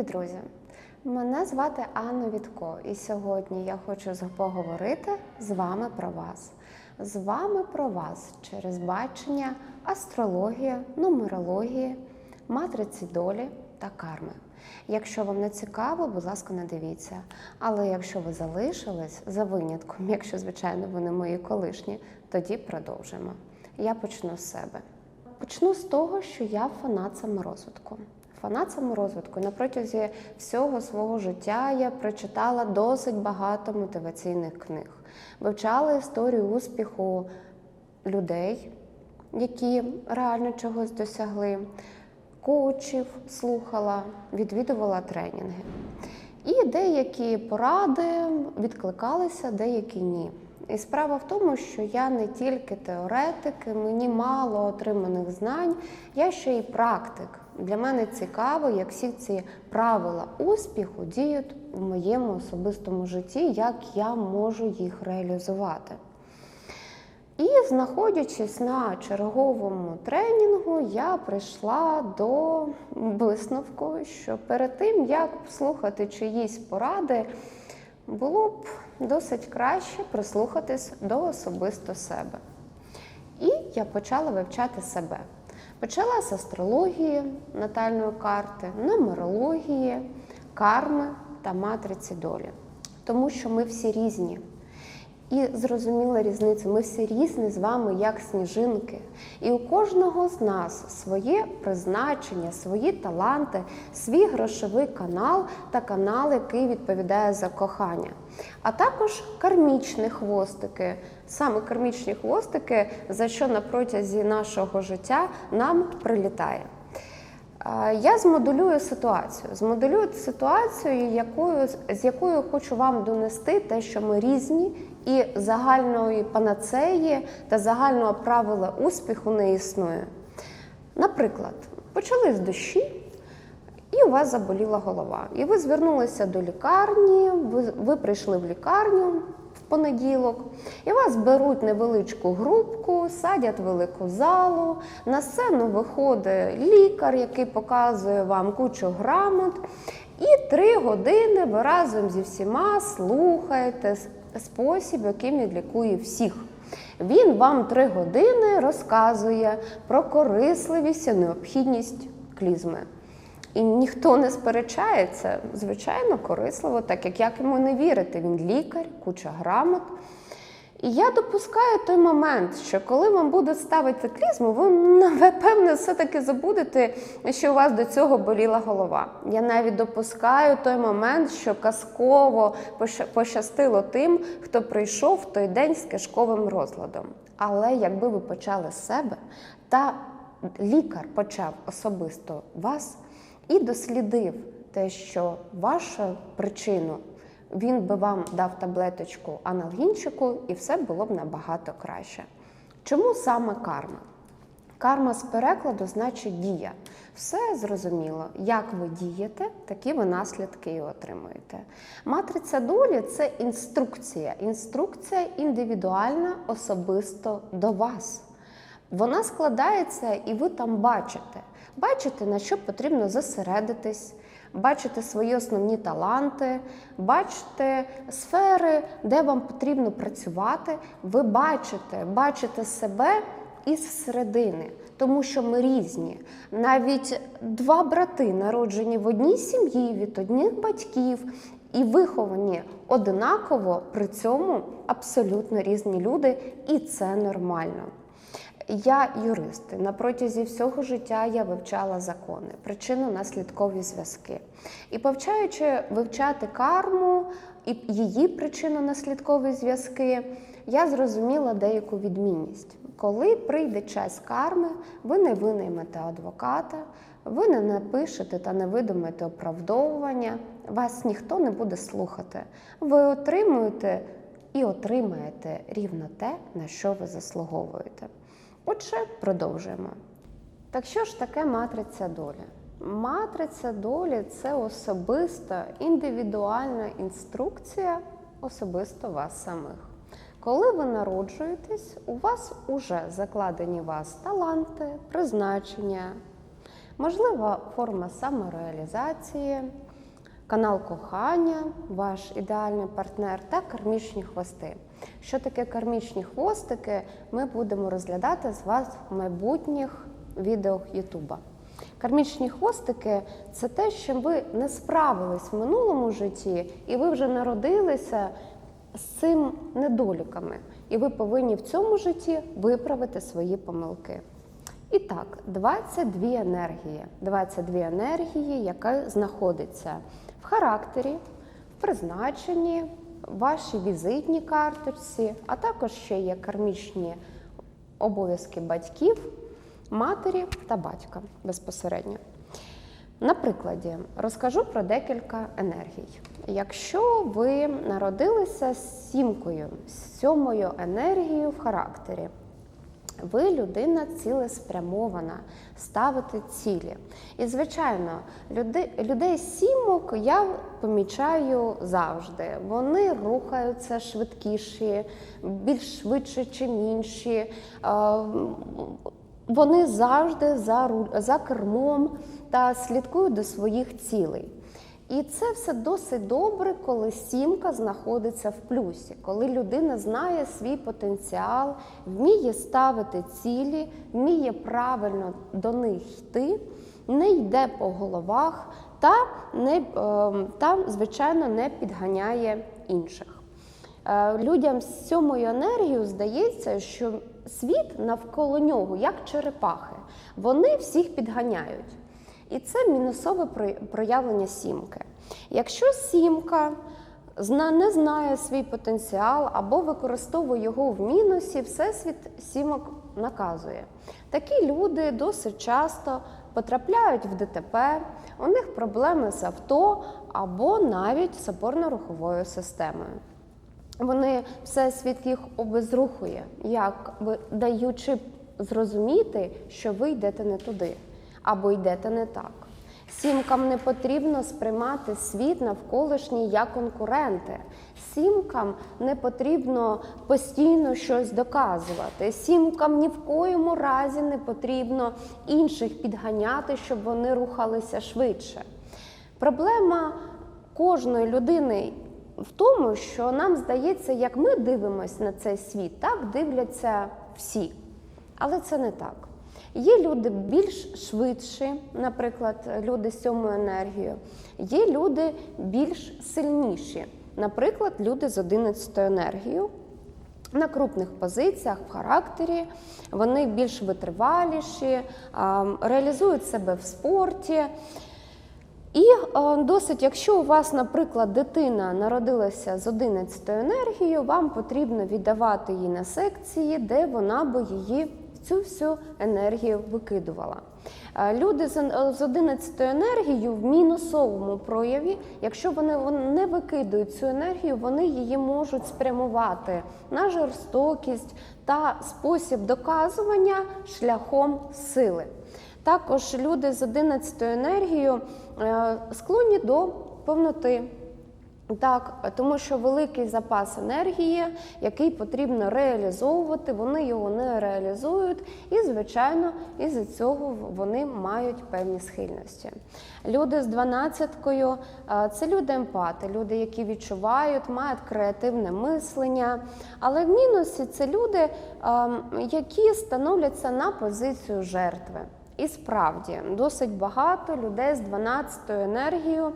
Любі друзі! Мене звати Анна Вітко, і сьогодні я хочу поговорити з вами про вас. З вами про вас через бачення астрології, нумерології, матриці долі та карми. Якщо вам не цікаво, будь ласка, не дивіться. Але якщо ви залишились за винятком, якщо, звичайно, ви не мої колишні, тоді продовжимо. Я почну з себе. Почну з того, що я фанат саморозвитку. Фанат саморозвитку. На протязі всього свого життя я прочитала досить багато мотиваційних книг, вивчала історію успіху людей, які реально чогось досягли, коучів слухала, відвідувала тренінги. І деякі поради відкликалися, деякі ні. І справа в тому, що я не тільки теоретик, мені мало отриманих знань, я ще й практик. Для мене цікаво, як всі ці правила успіху діють в моєму особистому житті, як я можу їх реалізувати. І знаходячись на черговому тренінгу, я прийшла до висновку, що перед тим, як слухати чиїсь поради, було б досить краще прислухатись до особисто себе. І я почала вивчати себе. Почала з астрології натальної карти, нумерології, карми та матриці долі. Тому що ми всі різні. І зрозуміла різницю. Ми всі різні з вами, як сніжинки. І у кожного з нас своє призначення, свої таланти, свій грошовий канал та канал, який відповідає за кохання. А також кармічні хвостики, саме кармічні хвостики, за що на протязі нашого життя нам прилітає. Я змоделюю ситуацію. Змоделюю ситуацію, якою, з якою хочу вам донести те, що ми різні, і загальної панацеї та загального правила успіху не існує. Наприклад, почали з дощі, і у вас заболіла голова. І ви звернулися до лікарні, ви, ви прийшли в лікарню понеділок, і вас беруть невеличку групку, садять велику залу. На сцену виходить лікар, який показує вам кучу грамот. І три години ви разом зі всіма слухаєте спосіб, яким він лікує всіх. Він вам три години розказує про корисливість і необхідність клізми. І ніхто не сперечається, звичайно, корисливо, так як як йому не вірити. Він лікар, куча грамот. І я допускаю той момент, що коли вам будуть ставити клізму, ви напевне все-таки забудете, що у вас до цього боліла голова. Я навіть допускаю той момент, що казково пощастило тим, хто прийшов в той день з кишковим розладом. Але якби ви почали з себе, та лікар почав особисто вас і дослідив те, що вашу причину він би вам дав таблеточку аналгінчику, і все було б набагато краще. Чому саме карма? Карма з перекладу значить дія. Все зрозуміло. Як ви дієте, такі ви наслідки і отримуєте. Матриця долі це інструкція. Інструкція індивідуальна особисто до вас. Вона складається, і ви там бачите. Бачите, на що потрібно зосередитись, бачите свої основні таланти, бачите сфери, де вам потрібно працювати. Ви бачите, бачите себе із середини, тому що ми різні. Навіть два брати, народжені в одній сім'ї від одних батьків. І виховані одинаково, при цьому абсолютно різні люди, і це нормально. Я юрист. На протязі всього життя я вивчала закони, причинно-наслідкові зв'язки. І повчаючи вивчати карму і її причинно-наслідкові зв'язки, я зрозуміла деяку відмінність. Коли прийде час карми, ви не винаймете адвоката, ви не напишете та не видумаєте оправдовування, вас ніхто не буде слухати. Ви отримуєте і отримаєте рівно те, на що ви заслуговуєте. Отже, продовжуємо. Так що ж таке матриця долі? Матриця долі це особиста індивідуальна інструкція особисто вас самих. Коли ви народжуєтесь, у вас уже закладені вас таланти, призначення, можлива форма самореалізації, канал кохання, ваш ідеальний партнер та кармічні хвости. Що таке кармічні хвостики, ми будемо розглядати з вас в майбутніх відео Ютуба. Кармічні хвостики це те, що ви не справились в минулому житті, і ви вже народилися з цим недоліками. І ви повинні в цьому житті виправити свої помилки. І так, 22 енергії. 22 енергії, яка знаходиться характері, в призначенні, вашій візитній карточці, а також ще є кармічні обов'язки батьків, матері та батька безпосередньо. На прикладі розкажу про декілька енергій. Якщо ви народилися з сімкою, з сьомою енергією в характері, ви людина цілеспрямована, ставите цілі. І, звичайно, люди, людей сімок я помічаю завжди. Вони рухаються швидкіші, більш швидше, ніж інші. Вони завжди за, за кермом та слідкують до своїх цілей. І це все досить добре, коли сімка знаходиться в плюсі, коли людина знає свій потенціал, вміє ставити цілі, вміє правильно до них йти, не йде по головах та, не, е, та звичайно, не підганяє інших. Е, Людям з сьомою енергією здається, що світ навколо нього, як черепахи, вони всіх підганяють. І це мінусове про- проявлення сімки. Якщо сімка не знає свій потенціал або використовує його в мінусі, всесвіт сімок наказує. Такі люди досить часто потрапляють в ДТП, у них проблеми з авто або навіть з опорно-руховою системою. Вони всесвіт їх обезрухує, як даючи зрозуміти, що ви йдете не туди або йдете не так. Сімкам не потрібно сприймати світ навколишній як конкуренти. Сімкам не потрібно постійно щось доказувати. Сімкам ні в коєму разі не потрібно інших підганяти, щоб вони рухалися швидше. Проблема кожної людини в тому, що нам здається, як ми дивимося на цей світ, так дивляться всі. Але це не так. Є люди більш швидші, наприклад, люди з сьомою енергією, є люди більш сильніші, наприклад, люди з 11 енергією. На крупних позиціях в характері вони більш витриваліші, реалізують себе в спорті. І е, досить, якщо у вас, наприклад, дитина народилася з 11 енергією, вам потрібно віддавати її на секції, де вона би її цю всю енергію викидувала. Е, Люди з е, 11 енергією в мінусовому прояві, якщо вони, вони не викидують цю енергію, вони її можуть спрямувати на жорстокість та спосіб доказування шляхом сили. Також люди з 11 енергією е, склонні до повноти. Так, тому що великий запас енергії, який потрібно реалізовувати, вони його не реалізують, і, звичайно, із-за цього вони мають певні схильності. Люди з 12-кою е, це люди емпати, люди, які відчувають, мають креативне мислення. Але в мінусі це люди, ем, які становляться на позицію жертви. І справді досить багато людей з 12 енергією.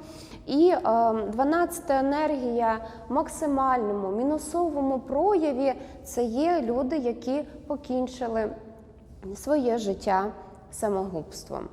І е, 12 енергія в максимальному мінусовому прояві це є люди, які покінчили своє життя самогубством.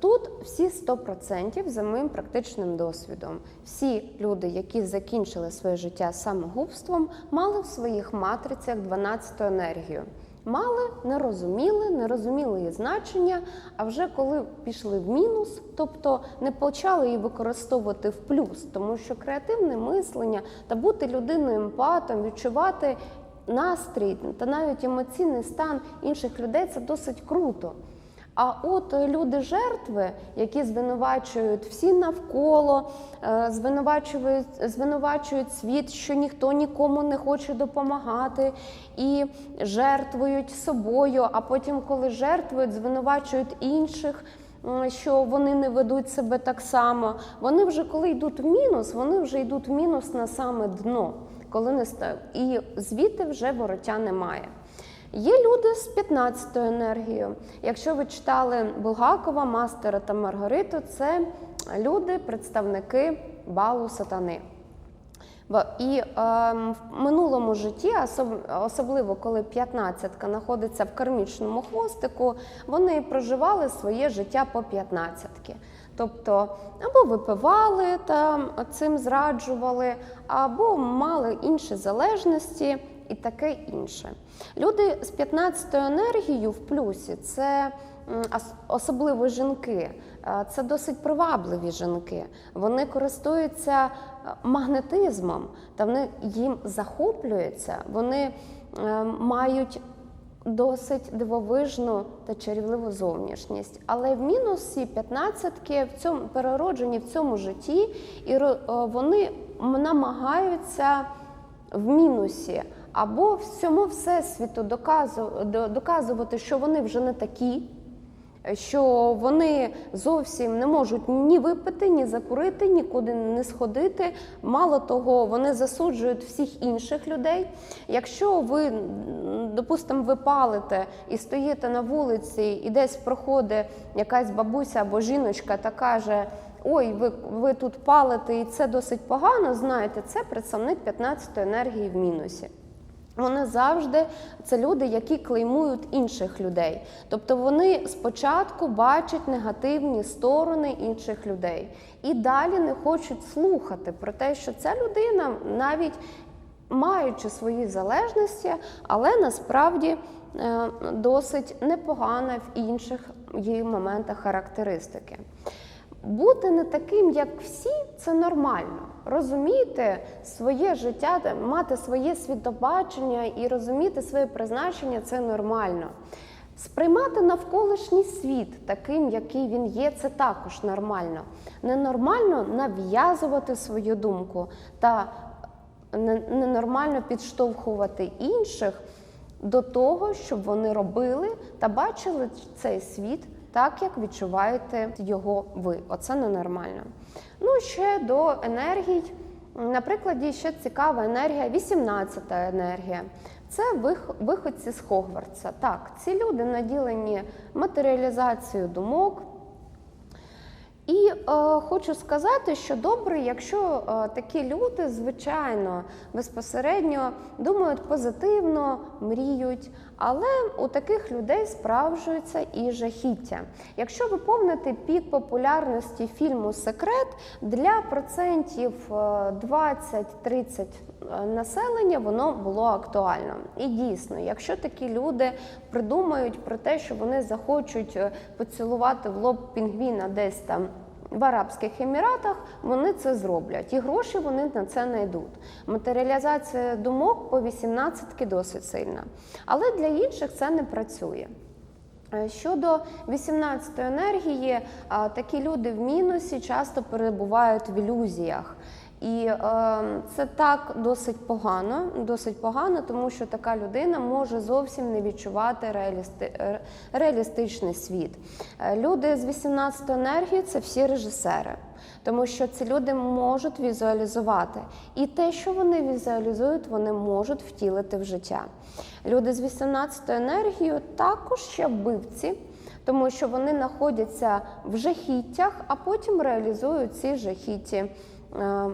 Тут всі 100% за моїм практичним досвідом. Всі люди, які закінчили своє життя самогубством, мали в своїх матрицях 12-ту енергію. Мали, не розуміли, не розуміли її значення, а вже коли пішли в мінус, тобто не почали її використовувати в плюс, тому що креативне мислення та бути людиною емпатом, відчувати настрій та навіть емоційний стан інших людей це досить круто. А от люди жертви, які звинувачують всі навколо, е, звинувачують, звинувачують світ, що ніхто нікому не хоче допомагати, і жертвують собою, а потім, коли жертвують, звинувачують інших. що вони не ведуть себе так само. Вони вже коли йдуть в мінус, вони вже йдуть в мінус на саме дно, коли не ста- і звідти вже вороття немає. Є люди з 15-ю енергією. Якщо ви читали Булгакова, Мастера та Маргариту, це люди, представники балу сатани. І ем, в минулому житті, особливо коли 15-ка знаходиться в кармічному хвостику, вони проживали своє життя по 15-ки. Тобто або випивали та цим зраджували, або мали інші залежності і таке інше. Люди з 15-ю енергією в плюсі це особливо жінки. Е, Це досить привабливі жінки. Вони користуються е, магнетизмом, та вони їм захоплюються. Вони е, мають досить дивовижну та чарівливу зовнішність. Але в мінусі 15-ки в цьому перероджені в цьому житті, і вони намагаються в мінусі або всьому всесвіту доказувати, що вони вже не такі що вони зовсім не можуть ні випити, ні закурити, нікуди не сходити. Мало того, вони засуджують всіх інших людей. Якщо ви, допустимо, ви палите і стоїте на вулиці, і десь проходить якась бабуся або жіночка та каже. Ой, ви, ви тут палите, і це досить погано. Знаєте, це представник 15-ї енергії в мінусі. Вони завжди це люди, які клеймують інших людей. Тобто вони спочатку бачать негативні сторони інших людей і далі не хочуть слухати про те, що ця людина навіть маючи свої залежності, але насправді е, досить непогана в інших її моментах характеристики. Бути не таким, як всі, це нормально. Розуміти своє життя, мати своє світобачення і розуміти своє призначення це нормально. Сприймати навколишній світ таким, який він є, це також нормально. Ненормально нав'язувати свою думку та ненормально підштовхувати інших до того, щоб вони робили та бачили цей світ так, як відчуваєте його ви. Оце ненормально. Ну, ще до енергій. На прикладі ще цікава енергія, 18-та енергія. Це виходці з Хогвартса. Так, ці люди наділені матеріалізацією думок, і е, хочу сказати, що добре, якщо е, такі люди, звичайно, безпосередньо думають позитивно, мріють, але у таких людей справжується і жахіття. Якщо ви помните пік популярності фільму Секрет для процентів е, 20-30 е, населення воно було актуально. І дійсно, якщо такі люди придумають про те, що вони захочуть е, поцілувати в лоб пінгвіна десь там. В Арабських Еміратах вони це зроблять, і гроші вони на це знайдуть. Матеріалізація думок по 18 досить сильна. Але для інших це не працює. Е, Щодо 18-ї енергії, такі люди в мінусі часто перебувають в ілюзіях. І е, це так досить погано, досить погано, тому що така людина може зовсім не відчувати реалісти, е, реалістичний світ. Е, Люди з 18 енергії це всі режисери, тому що ці люди можуть візуалізувати. І те, що вони візуалізують, вони можуть втілити в життя. Люди з 18 енергією також ще вбивці тому що вони знаходяться в жахіттях, а потім реалізують ці жахітті е,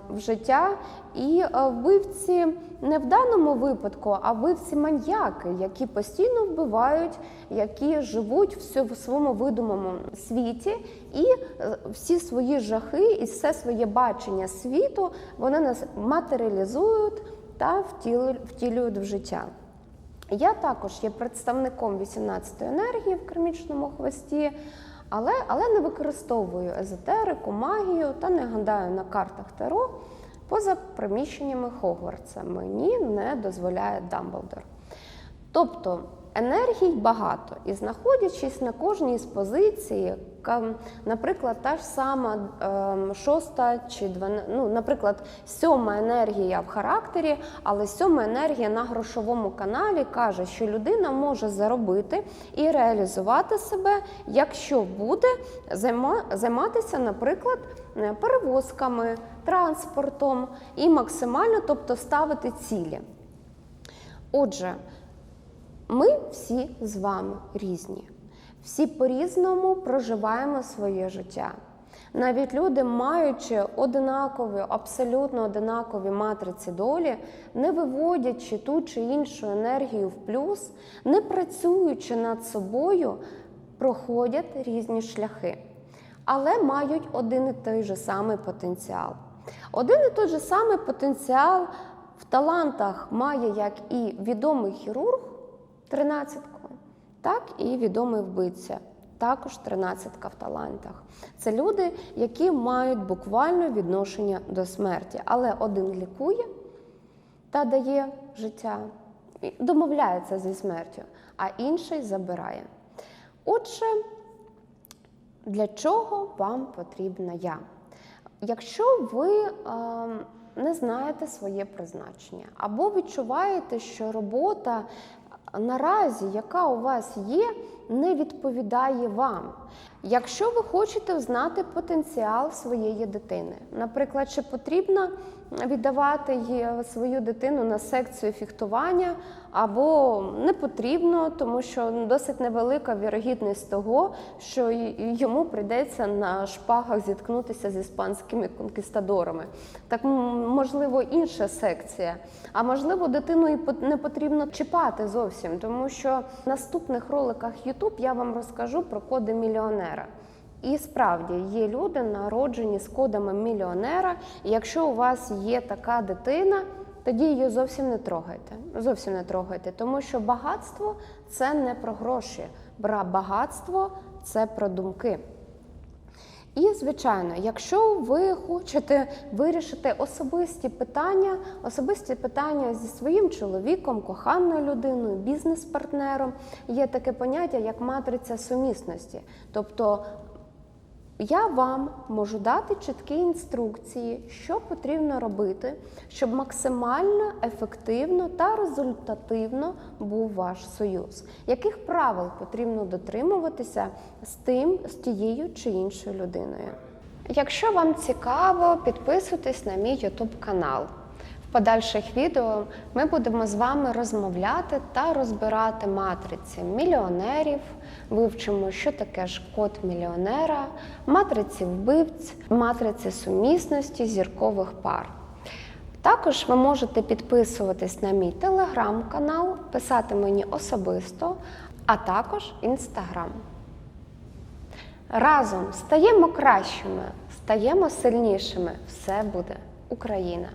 в життя. І е, вбивці не в даному випадку, а вбивці маньяки, які постійно вбивають, які живуть в своєму видумому світі, і е, всі свої жахи і все своє бачення світу вони нас матеріалізують та втілюють в життя. Я також є представником 18-ї енергії в кармічному хвості, але, але не використовую езотерику, магію та не гадаю на картах Таро поза приміщеннями Хогвартса. Мені не дозволяє Дамблдор. Тобто Енергій багато, і знаходячись на кожній з позицій, наприклад, та ж сама ем, шоста чи ну, наприклад, сьома енергія в характері, але сьома енергія на грошовому каналі каже, що людина може заробити і реалізувати себе, якщо буде займатися, наприклад, е, перевозками, транспортом і максимально, тобто ставити цілі. Отже, ми всі з вами різні. Всі по-різному проживаємо своє життя. Навіть люди, маючи одинакові, абсолютно одинакові матриці долі, не виводячи ту чи іншу енергію в плюс, не працюючи над собою, проходять різні шляхи, але мають один і той же самий потенціал. Один і той же самий потенціал в талантах має як і відомий хірург, тринадцятку, так і відомий вбивця. Також тринадцятка в талантах. Це люди, які мають буквально відношення до смерті, але один лікує та дає життя, домовляється зі смертю, а інший забирає. Отже, для чого вам потрібна я? Якщо ви е, не знаєте своє призначення, або відчуваєте, що робота наразі, яка у вас є, не відповідає вам. Якщо ви хочете знати потенціал своєї дитини, наприклад, чи потрібно віддавати свою дитину на секцію фехтування, або не потрібно, тому що досить невелика вірогідність того, що йому прийдеться на шпагах зіткнутися з іспанськими конкістадорами. Так можливо інша секція. А можливо, дитину і не потрібно чіпати зовсім, тому що в наступних роликах YouTube я вам розкажу про коди мільйонера. І справді є люди, народжені з кодами мільйонера. І якщо у вас є така дитина, тоді її зовсім не трогайте. Зовсім не трогайте, тому що багатство це не про гроші. Багатство це про думки. І, звичайно, якщо ви хочете вирішити особисті питання, особисті питання зі своїм чоловіком, коханою людиною, бізнес-партнером, є таке поняття, як матриця сумісності. Тобто я вам можу дати чіткі інструкції, що потрібно робити, щоб максимально ефективно та результативно був ваш союз. Яких правил потрібно дотримуватися з тим, з тією чи іншою людиною? Якщо вам цікаво, підписуйтесь на мій YouTube канал. Подальших відео ми будемо з вами розмовляти та розбирати матриці мільйонерів, вивчимо, що таке ж код мільйонера, матриці вбивць, матриці сумісності зіркових пар. Також ви можете підписуватись на мій телеграм-канал, писати мені особисто, а також інстаграм. Разом стаємо кращими, стаємо сильнішими. Все буде Україна!